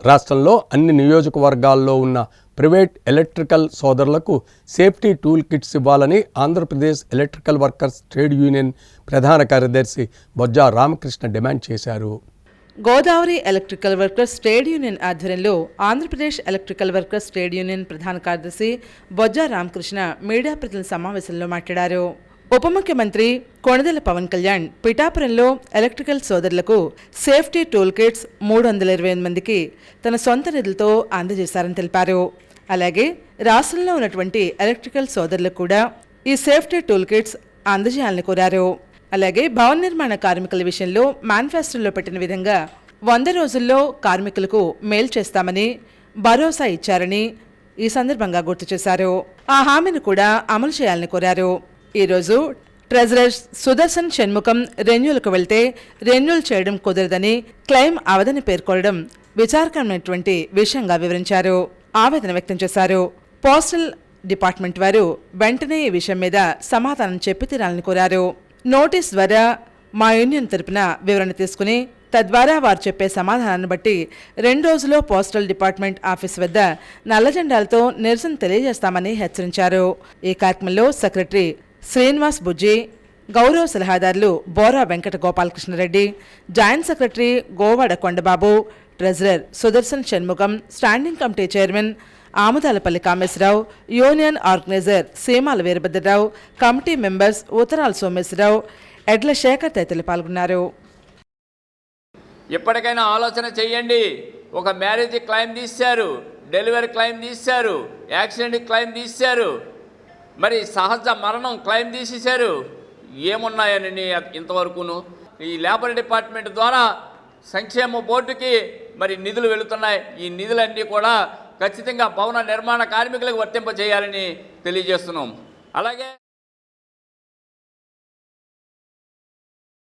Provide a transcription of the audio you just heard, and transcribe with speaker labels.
Speaker 1: రాష్ట్రంలో అన్ని నియోజకవర్గాల్లో ఉన్న ప్రైవేట్ ఎలక్ట్రికల్ సోదరులకు సేఫ్టీ టూల్ కిట్స్ ఇవ్వాలని Andhra Pradesh electrical workers trade union ప్రధాన కార్యదర్శి బొజ్జా రామకృష్ణ డిమాండ్ చేశారు.
Speaker 2: Godavari electrical workers trade union ఆధ్వర్యంలో Andhra Pradesh electrical workers trade union ప్రధాన కార్యదర్శి బొజ్జా రామకృష్ణ మీడియా ప్రతినిధుల సమావేశంలో మాట్లాడారు. ఉప ముఖ్యమంత్రి కొణిదెల పవన్ కళ్యాణ్ పిఠాపురంలో ఎలక్ట్రికల్ సోదరులకు సేఫ్టీ టూల్ కిట్స్ మూడు వందల ఇరవై ఎనిమిది మందికి తన సొంత నిధులతో అందజేశారని తెలిపారు. అలాగే రాష్ట్రంలో ఉన్నటువంటి ఎలక్ట్రికల్ సోదరులకు కూడా ఈ సేఫ్టీ టూల్ కిట్స్ అందజేయాలని కోరారు. అలాగే భవన నిర్మాణ కార్మికుల విషయంలో మేనిఫెస్టోలో పెట్టిన విధంగా వంద రోజుల్లో కార్మికులకు మేలు చేస్తామని భరోసా ఇచ్చారని ఈ సందర్భంగా గుర్తు చేశారు. ఆ హామీని కూడా అమలు చేయాలని కోరారు. ఈరోజు ట్రెజరర్ సుదర్శన్ షణ్ముఖం రెన్యూలకు వెళ్తే రెన్యూల్ చేయడం కుదరదని క్లెయిమ్ అవదని పేర్కొనడం విచారకరమైనటువంటి విషయంగా వివరించారు. ఆవేదన వ్యక్తం చేశారు. పోస్టల్ డిపార్ట్మెంట్ వారు వెంటనే ఈ విషయం మీద సమాధానం చెప్పి తీరాలని కోరారు. నోటీస్ ద్వారా మా యూనియన్ తరపున వివరణ తీసుకుని తద్వారా వారు చెప్పే సమాధానాన్ని బట్టి రెండు రోజుల్లో పోస్టల్ డిపార్ట్మెంట్ ఆఫీస్ వద్ద నల్ల జెండాలతో నిరసన తెలియజేస్తామని హెచ్చరించారు. ఈ కార్యక్రమంలో సెక్రటరీ శ్రీనివాస్ బుజ్జి గౌరవ సలహాదారులు Bora Venkata Gopalakrishna Reddy joint secretary Govada Kondababu treasurer Sudarshan Shanmukham standing committee chairman Amudalapalli Kameswara Rao union organiser Seemala Veerabhadra Rao committee members Uttarala Someswara Rao Edla Shekhar తదితరులు పాల్గొన్నారు.
Speaker 3: ఎప్పటికైనా ఆలోచన చేయండి ఒక మ్యారేజ్ క్లైమ్ తీశారు delivery claim తీశారు accident claim తీశారు మరి సహజ మరణం క్లెయిమ్ తీసేశారు. ఏమున్నాయని ఇంతవరకును? ఈ లేబర్ డిపార్ట్మెంట్ ద్వారా సంక్షేమ బోర్డుకి మరి నిధులు వెళుతున్నాయి. ఈ నిధులన్నీ కూడా ఖచ్చితంగా భవన నిర్మాణ కార్మికులకు వర్తింపజేయాలని తెలియజేస్తున్నాం. అలాగే